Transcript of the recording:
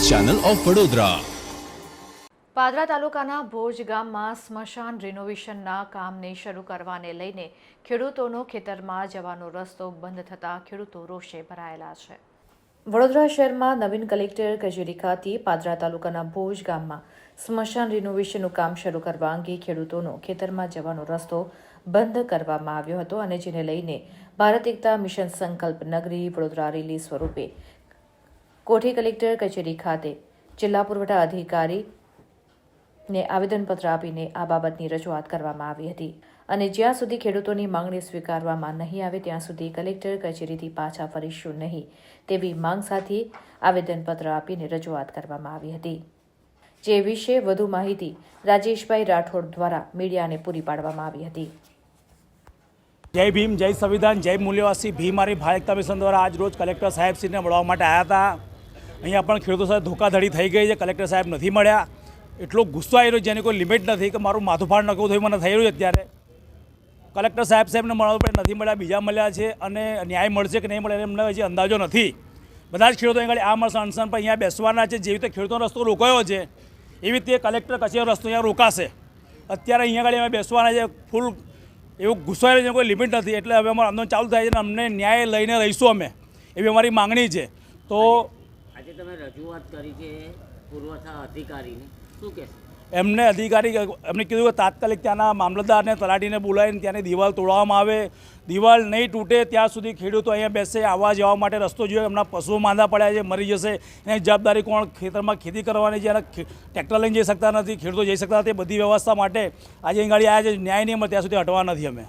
Channel of Vadodara Padra તાલુકાના ભોજ ગામમાં સ્મશાન રિનોવેશનના કામને શરૂ કરવાને લઈને ખેડૂતોનો ખેતરમાં જવાનો રસ્તો બંધ થતાં ખેડૂતો રોષે ભરાયેલા છે. વડોદરા શહેરમાં નવીન કલેક્ટર કચેરી ખાતે પાદરા તાલુકાના ભોજ ગામમાં સ્મશાન રિનોવેશનનું કામ શરૂ કરવા અંગે ખેડૂતોનો ખેતરમાં જવાનો રસ્તો બંધ કરવામાં આવ્યો હતો અને જેને લઈને ભારત એકતા મિશન સંકલ્પ નગરી વડોદરા રેલી સ્વરૂપે કોઠી કલેક્ટર કચેરી ખાતે જિલ્લા પુરવઠા અધિકારી ને આવેદનપત્ર આપીને આ બાબતની રજૂઆત કરવામાં આવી હતી. અને જ્યાં સુધી ખેડૂતોની માંગણી સ્વીકારવામાં નહીં આવે, ત્યાં સુધી કલેક્ટર કચેરીથી પાછા ફરીશું નહીં તેવી માંગ સાથે આવેદનપત્ર આપીને રજૂઆત કરવામાં આવી હતી. જે વિશે વધુ માહિતી રાજેશભાઈ રાઠોડ દ્વારા મીડિયાને પૂરી પાડવામાં આવી હતી. જય ભીમ, જય સંવિધાન, જય મૂલ્યવાસી. ભીમ મારી ભારત મિશન દ્વારા આજ રોજ કલેક્ટર સાહેબશ્રીને મળવા માટે આવ્યા હતા. અહીંયા પણ ખેડૂતો સાથે ધોકાધડી થઈ ગઈ છે. કલેક્ટર સાહેબ નથી મળ્યા. એટલો ગુસ્સો આવી રહ્યો જેની કોઈ લિમિટ નથી કે મારું માથું ફાડ નકવું થયું, મને થઈ રહ્યું અત્યારે. કલેક્ટર સાહેબ સાહેબને મળવા પણ નથી મળ્યા, બીજા મળ્યા છે અને ન્યાય મળશે કે નહીં મળે એમને હજી અંદાજો નથી. બધા જ ખેડૂતો આગળ આ મળશે અનશન પર અહીંયા બેસવાના છે. જેવી રીતે ખેડૂતોનો રસ્તો રોકાયો છે, એવી રીતે કલેક્ટર કચેરીનો રસ્તો અહીંયા રોકાશે. અત્યારે અહીંયા આગળ અમે બેસવાના છે, ફૂલ એવું ગુસ્સાયેલું છે કોઈ લિમિટ નથી. એટલે હવે અમારું આંદોલન ચાલુ થાય છે અને અમને ન્યાય લઈને રહીશું અમે. એવી અમારી માંગણી છે. તો આજે તમે રજૂઆત કરી છે પુરવઠા અધિકારીને શું કહેશો? એમને અધિકારી એમને કીધું કે તાત્કાલિક ત્યાંના મામલતદારને તલાટીને બોલાવીને ત્યાંની દિવાલ તોડવામાં આવે. દિવાલ નહીં તૂટે ત્યાં સુધી ખેડૂતો અહીંયા બેસે, આવવા જવા માટે રસ્તો જોઈએ એમના પશુઓ માંદા પડ્યા છે, મરી જશે. એની જવાબદારી કોણ? ખેતરમાં ખેતી કરવાની છે અને ટ્રેક્ટર લઈને જઈ શકતા નથી, ખેડૂતો જઈ શકતા નથી. બધી વ્યવસ્થા માટે આજે અહીં ગાડી આવ્યા છે. ન્યાય નહીં મળે ત્યાં સુધી હટવા નથી અમે.